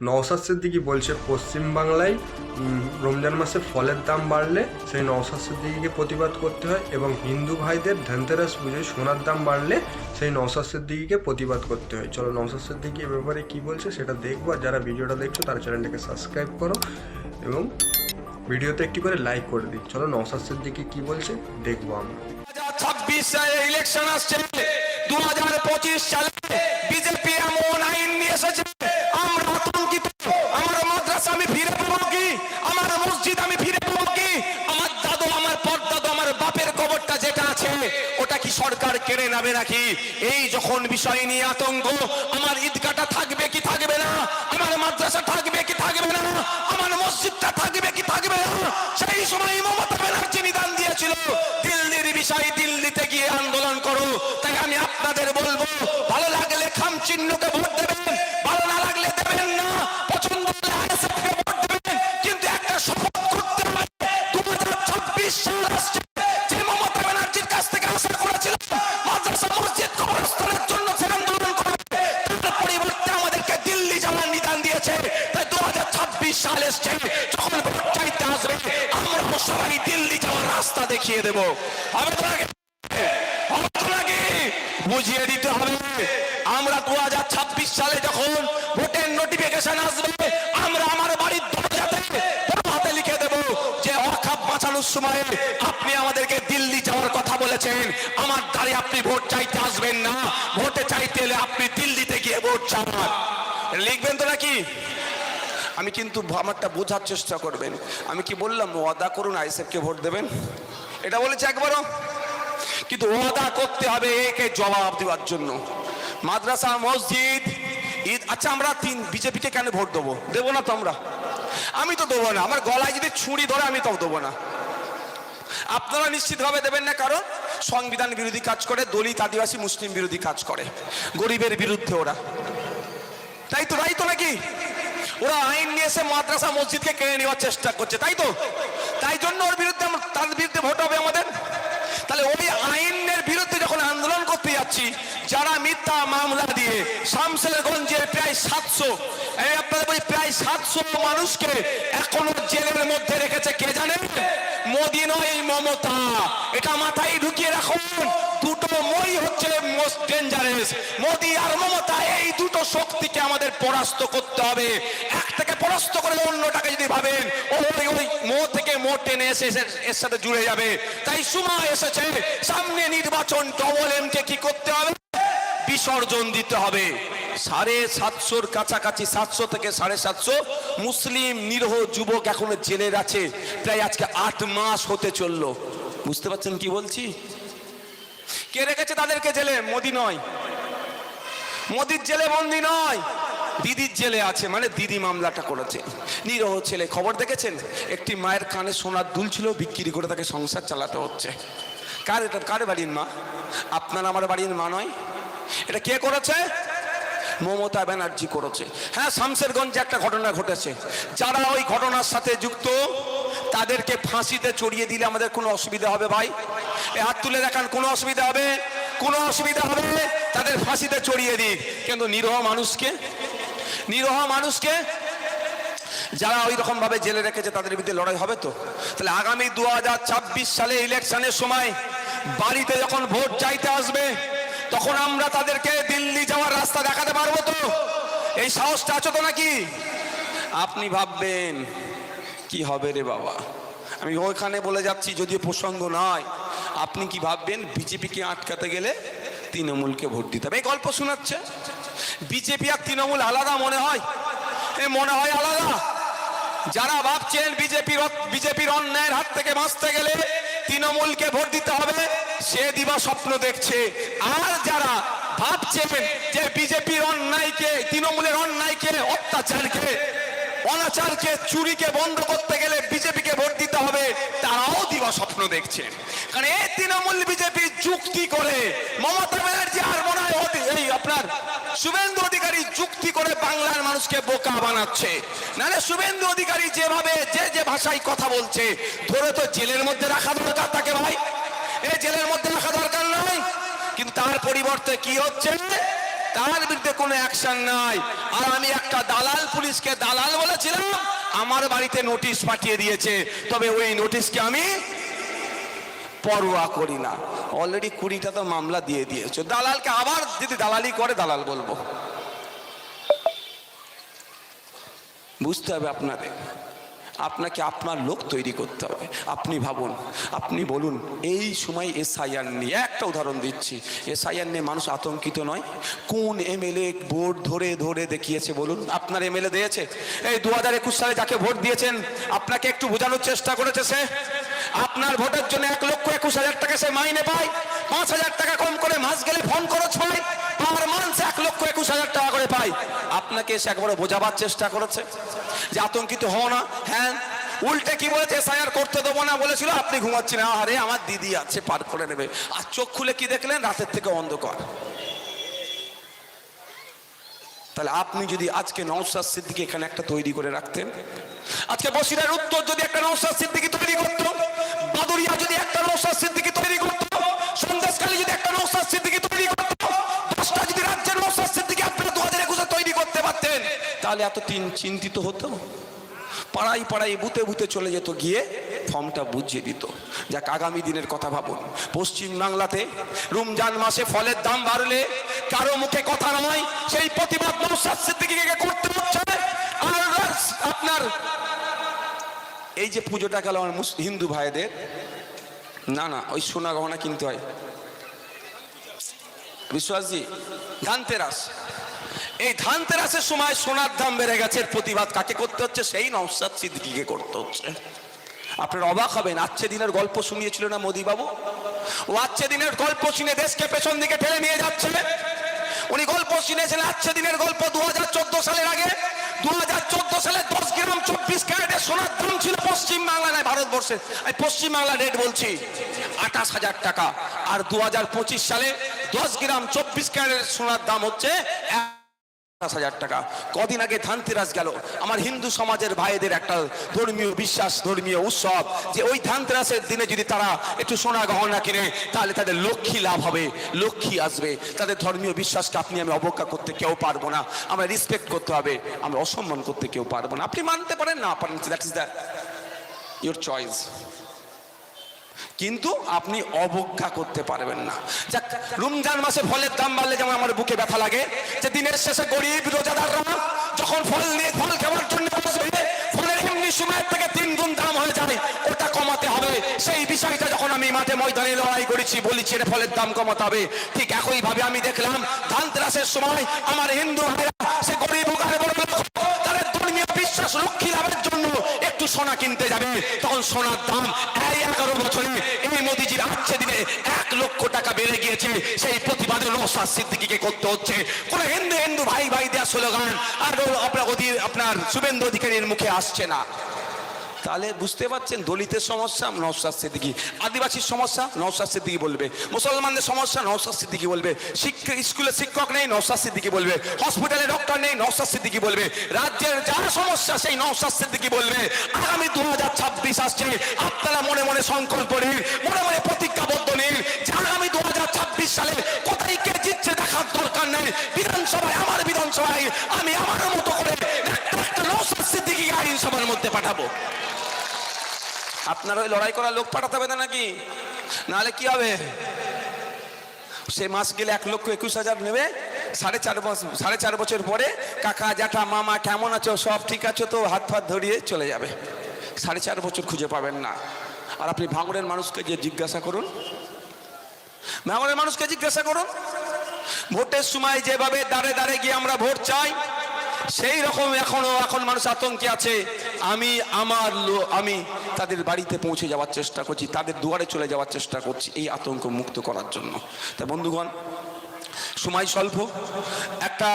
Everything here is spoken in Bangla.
নওসাদ সিদ্দিকি বলছে, পশ্চিমবাংলায় রমজান মাসে ফলের দাম বাড়লে সেই নওসাদ সিদ্দিকিকে প্রতিবাদ করতে হয় এবং হিন্দু ভাইদের ধনতেরাস পুজোয় সোনার দাম বাড়লে সেই নওসাদ সিদ্দিকিকে প্রতিবাদ করতে হয়। চলো নওসাদ সিদ্দিকি এ ব্যাপারে কী বলছে সেটা দেখব আর যারা ভিডিওটা দেখছ তারা চ্যানেলটাকে সাবস্ক্রাইব করো এবং ভিডিওতে একটি করে লাইক করে দিই চলো নওসাদ সিদ্দিকি কী বলছে দেখব আমরা। ইলেকশন আসছে। দু হাজার পঁচিশ সালে বিজেপি এমন আইন নিয়ে এসেছে কেড়ে নাকি? এই যখন বিষয় নিয়ে আতঙ্ক, আমার ঈদগাটা থাকবে কি থাকবে না? আমার মাদ্রাসা থাকবে কি থাকবে না? আমার মসজিদটা থাকবে কি থাকবে না? সেই সময় মমতা ব্যানার্জি নিদান দিয়েছিল, দিল্লির বিষয় দিল্লিতে গিয়ে আন্দোলন করো। তাই আমি আপনাদের বলব, ভালো লাগলে খাম চিহ্নকে ভোট দেবেন দেখিয়ে দেবো। হবে তো নাকি? হবে তো নাকি? বুঝিয়ে দিতে হবে। আমরা দু হাজার ছাব্বিশ সালে যখন ভোটের নোটিফিকেশন আসবে, আমরা আমার বাড়ির দরজাতে হাতে লিখে দেব যে অখাপ বাঁচানোর সময় আপনি আমাদেরকে দিল্লি যাওয়ার কথা বলেছেন। আমার দ্বারে আপনি ভোট চাইতে আসবেন না। ভোটে চাইতে এলে আপনি দিল্লিতে গিয়ে ভোট চান। লিখবেন তো নাকি? আমি কিন্তু আমারটা বোঝার চেষ্টা করবেন। আমি কি বললাম, ওয়াদা করুন আইসেফকে ভোট দেবেন? এটা বলেছে একবারও। কিন্তু ওয়াদা করতে হবে একে জবাব দেওয়ার জন্য। মাদ্রাসা, মসজিদ, ঈদ। আচ্ছা আমরা তিন বিজেপিকে কেন ভোট দেবো? দেবো না তো আমরা। আমি তো দেবো না। আমার গলায় যদি ছুরি ধরে, আমি তাও দেবো না। আপনারা নিশ্চিতভাবে দেবেন না কারণ সংবিধান বিরোধী কাজ করে, দলিত আদিবাসী, মুসলিম বিরোধী কাজ করে। গরিবের বিরুদ্ধে ওরা। তাই তো তাই তো নাকি? ওরা আইন নিয়ে এসে মাদ্রাসা, মসজিদকে কেড়ে নেওয়ার চেষ্টা করছে, তাই তো? তাই জন্য ওর বিরুদ্ধে তার বিরুদ্ধে ভোট হবে আমাদের। তাহলে ওই আইনের বিরুদ্ধে যখন আন্দোলন করতে যাচ্ছি, যারা মিথ্যা মামলা দিয়ে শামসেরগঞ্জের প্রায় সাতশো আপনাদের বলি প্রায় সাতশো মানুষকে এখনও জেলের মধ্যে রেখেছে, কে জানেন মোদি নয় মমতা। এটা মাথায় ঢুকিয়ে রাখুন, দুটো মই হচ্ছে মোস্ট ডেঞ্জারাস মোদি আর মমতা এই দুটো শক্তিকে আমাদের পরাস্ত করতে হবে। একটাকে পরাস্ত করে অন্যটাকে যদি ভাবেন। ওই ওই, মো থেকে মো টেনে এসে এর সাথে জুড়ে যাবে। তাই সময় এসেছে। সামনে নির্বাচন ডবল এমকে কি করতে হবে? বিসর্জন দিতে হবে। সাড়ে সাতশোর কাছাকাছি, সাতশো থেকে সাড়ে সাতশো মুসলিম নিরহ যুবক এখনও জেলের আছে। প্রায় আজকে আট মাস হতে চলল। বুঝতে পারছেন কি বলছি? কে রেখেছে তাদেরকে জেলে? মোদি নয়। মোদির জেলে বন্দি নয়। দিদির জেলে আছে মানে দিদি মামলাটা করেছে। নিরহ ছেলে, খবর দেখেছেন? একটি মায়ের কানে সোনার দুল ছিল, বিক্রি করে তাকে সংসার চালাতে হচ্ছে। কার এটা? কার বাড়ির মা? আপনার আমার বাড়ির মা নয়? এটা কে করেছে? মমতা ব্যানার্জি করেছে। হ্যাঁ শামসেরগঞ্জে একটা ঘটনা ঘটেছে। যারা ওই ঘটনার সাথে যুক্ত, তাদেরকে ফাঁসিতে চড়িয়ে দিলে আমাদের কোনো অসুবিধা হবে ভাই? এ হাত তুলে দেখান, কোনো অসুবিধা হবে? কোনো অসুবিধা হবে? তাদের ফাঁসিতে চড়িয়ে দিক। কিন্তু নিরহ মানুষকে নিরহ মানুষকে যারা ওই রকম ভাবে জেলে রেখেছে, তাদের বিরুদ্ধে লড়াই হবে তো? তাহলে আগামী দু হাজার ছাব্বিশ সালে ইলেকশনের সময় বাড়িতে যখন ভোট চাইতে আসবে, তখন আমরা তাদেরকে দিল্লি যাওয়ার রাস্তা দেখাতে পারব তো? এই সাহসটা আছো তো নাকি? আপনি ভাববেন, কি হবে রে বাবা? আমি ওইখানে বলে যাচ্ছি, যদিও প্রসঙ্গ নয়। আপনি কি ভাববেন বিজেপিকে আটকাতে গেলে তৃণমূলকে ভোট দিতে হবে। এই গল্প শোনাচ্ছে। বিজেপি আর তৃণমূল আলাদা মনে হয়? মনে হয় আলাদা। যারা ভাবছেন বিজেপির বিজেপির অন্যায়ের হাত থেকে বাঁচতে গেলে তৃণমূলকে ভোট দিতে হবে, সে দিবা স্বপ্ন দেখছে। আর যারা ভাবছেন যে বিজেপির অন্যায়কে, তৃণমূলের অন্যায়কে, অত্যাচারকে, অনাচারকে, চুরিকে বন্ধ করতে গেলে বিজেপিকে ভোট দিতে হবে, তারাও দিবা স্বপ্ন দেখছে। কারণ এই তৃণমূল বিজেপি যুক্তি করে, মমতা ব্যানার্জি আর মনে হয় এই আপনার শুভেন্দু অধিকারী যুক্তি করে বাংলার মানুষকে বোকা বানাচ্ছে। নাহলে শুভেন্দু অধিকারী যেভাবে যে যে ভাষায় কথা বলছে, ধরে তো জেলের মধ্যে রাখা দরকার তাকে ভাই। এই জেলের মধ্যে রাখা দরকার নয়। কিন্তু তার পরিবর্তে কি হচ্ছে? তার বিরুদ্ধে কোনো অ্যাকশন নাই। আর আমি একটা দালাল পুলিশকে দালাল বলেছিলাম, আমার বাড়িতে নোটিশ পাঠিয়ে দিয়েছে। তবে ওই নোটিশকে আমি পরোয়া করি না। অলরেডি কুড়িটা তো মামলা দিয়ে দিয়েছে। দালালকে আবার যদি দালালি করে, দালাল বলব। বুঝতে হবে আপনাদের। আপনাকে আপনার লোক তৈরি করতে হবে। আপনি ভাবুন, আপনি বলুন, এই সময় এসআইআর নিয়ে একটা উদাহরণ দিচ্ছি। এসআইআর নিয়ে মানুষ আতঙ্কিত নয়। কোন এমএলএ ভোট ধরে ধরে দেখিয়েছে বলুন। আপনার এমএলএ দিয়েছে। এই দু হাজার একুশ সালে যাকে ভোট দিয়েছেন, আপনাকে একটু বোঝানোর চেষ্টা করেছে সে? আপনার ভোটের জন্য এক লক্ষ একুশ হাজার টাকা সে মাইনে পায়, পাঁচ হাজার টাকা কম করে মাস গেলে ফোন খরচ হয় পার মান্থ এক লক্ষ একুশ হাজার টাকা করে পায়। আপনাকে সে একবার বোঝাবার চেষ্টা করেছে যে আতঙ্কিত হও না। হ্যাঁ উল্টে কি বলেছে? এসআইআর করতে দেবো না বলেছিল, আপনি ঘুমাচ্ছেন। আরে আমার দিদি আছে, পার করে নেবে। আর চোখ খুলে কি দেখলেন? রাতের থেকে অন্ধকার। তাহলে আপনি যদি আজকে নওশাদ সিদ্দিকি এখানে একটা তৈরি করে রাখতেন, আজকে বসিরার উত্তর যদি একটা নওশাদ সিদ্দিকি তৈরি করত বাদুরিয়া যদি একটা নওশাদ সিদ্দিকি তৈরি করত সন্দেশকালী যদি একটা নওশাদ সিদ্দিকি তৈরি করত, দশটা যদি রাজ্যের নওশাদ সিদ্দিকি আপনারা দু হাজার একুশে তৈরি করতে পারতেন, তাহলে এত তিন চিন্তিত হতো? পাড়াই পাড়াই বুতে বুতে চলে যেত, গিয়ে ফর্মটা বুঝিয়ে দিত। যাক, আগামী দিনের কথা ভাবুন। পশ্চিম বাংলাতে রমজান মাসে ফলের দাম বাড়লে কারও মুখে কথা নয়, সেই প্রতিবাদ নৌসাদ সিদ্দিকিকে করতে হচ্ছে। আপনার এই যে পুজোটা গেল আমার হিন্দু ভাইদের। না না, ওই সোনা গহনা কিনতে হয়। বিশ্বাসজি, ধানতেরাস। এই ধানতেরাসের সময় সোনার দাম বেড়ে গেছে প্রতিবাদ কাকে করতে হচ্ছে? সেই নওসাদ সিদ্দিকিকে করতে হচ্ছে। আপনারা অবাক হবেন আচ্ছে দিনের গল্প শুনিয়েছিল না মোদি বাবু ও আচ্ছে দিনের গল্প শুনে দেশকে পেছন দিকে ঠেলে নিয়ে যাচ্ছে। উনি গল্প শুনেছেন আচ্ছে দিনের গল্প দু হাজার চোদ্দ সালের আগে। দু হাজার চোদ্দ সালে দশ গ্রাম চব্বিশ ক্যারেটের সোনার দাম ছিল পশ্চিম বাংলা ভারতবর্ষে আমি রেট বলছি, আঠাশ হাজার টাকা। আর দু হাজার পঁচিশ সালে দশ গ্রাম চব্বিশ ক্যারেটের সোনার দাম হচ্ছে পঞ্চাশ হাজার টাকা। কদিন আগে ধানতেরাস গেল। আমার হিন্দু সমাজের ভাইদের একটা ধর্মীয় বিশ্বাস, ধর্মীয় উৎসব যে ওই ধানতেরাসের দিনে যদি তারা একটু সোনা গহনা কিনে, তাহলে তাদের লক্ষ্মী লাভ হবে, লক্ষ্মী আসবে। তাদের ধর্মীয় বিশ্বাসকে আপনি আমি অবজ্ঞা করতে কেউ পারব না। আমরা রেসপেক্ট করতে হবে, আমরা অসম্মান করতে কেউ পারব না। আপনি মানতে পারেন না পারেন that is the your choice কিন্তু আপনি অবজ্ঞা করতে পারবেন না। রমজান মাসে ফলের দাম বাড়লে যেমন আমার বুকে ব্যথা লাগে, যে দিনের শেষে গরিব রোজাদাররা যখন ফল নিয়ে ফল খাওয়ার জন্য ফলের এমনি থেকে তিন গুণ দাম হয়ে যায় ওটা কমাতে হবে। সেই বিষয়টা যখন আমি মাঠে ময়দানে লড়াই করেছি, বলেছি এটা ফলের দাম কমাতে হবে। ঠিক একই ভাবে আমি দেখলাম, ধানতেরাসের সময় আমার হিন্দু সে গরিব বিশ্বাস লক্ষ্মী লাভের সোনা কিনতে যাবে, তখন সোনার দাম এই এগারো বছরে এই মোদিজির আচ্ছে দিনে এক লক্ষ টাকা বেড়ে গিয়েছে। সেই প্রতিবাদে নৌসাদ সিদ্দিকিকে করতে হচ্ছে। কোন হিন্দু হিন্দু ভাই ভাই দেওয়া স্লোগান, আর আপনার আপনার শুভেন্দু অধিকারীর মুখে আসছে না। তাহলে বুঝতে পারছেন, দলিতের সমস্যা নওসাদ সিদ্দিকি। আদিবাসীর সমস্যা নওসাদ সিদ্দিকি বলবে। মুসলমানদের সমস্যা নওসাদ সিদ্দিকি বলবে। শিক্ষা, স্কুলে শিক্ষক নেই নওসাদ সিদ্দিকি বলবে। হসপিটালে ডক্টর নেই নওসাদ সিদ্দিকি বলবে। রাজ্যের যা সমস্যা, সেই নওসাদ সিদ্দিকি বলবে। আগামী দু হাজার ছাব্বিশ আসছে। আপনারা মনে মনে সংকল্প নিন, মনে মনে প্রতিজ্ঞাবদ্ধ নিন যে আগামী দু হাজার ছাব্বিশ সালে কোথায় কে জিতছে দেখার দরকার নেই। বিধানসভায়, আমার বিধানসভায় আমি আমার মতো করে একটা একটা নওসাদ সিদ্দিকি আইনসভার মধ্যে পাঠাবো। আপনার ওই লড়াই করা লোক পাঠাতে হবে না নাকি? নাহলে কি হবে? সে মাস গেলে এক লক্ষ একুশ হাজার নেবে। সাড়ে চার বছর সাড়ে চার বছর পরে কাকা, জ্যাঠা, মামা কেমন আছো? সব ঠিক আছে তো? হাত ফাত ধরিয়ে চলে যাবে। সাড়ে চার বছর খুঁজে পাবেন না। আর আপনি ভাঙড়ের মানুষকে গিয়ে জিজ্ঞাসা করুন। ভাঙড়ের মানুষকে জিজ্ঞাসা করুন। ভোটের সময় যেভাবে দাঁড়ে দাঁড়ে গিয়ে আমরা ভোট চাই সেই রকম এখনও এখন মানুষ আতঙ্কে আছে। আমি আমার আমি তাদের বাড়িতে পৌঁছে যাওয়ার চেষ্টা করছি, তাদের দুয়ারে চলে যাওয়ার চেষ্টা করছি এই আতঙ্ক মুক্ত করার জন্য। তা বন্ধুগণ, সময় স্বল্প। একটা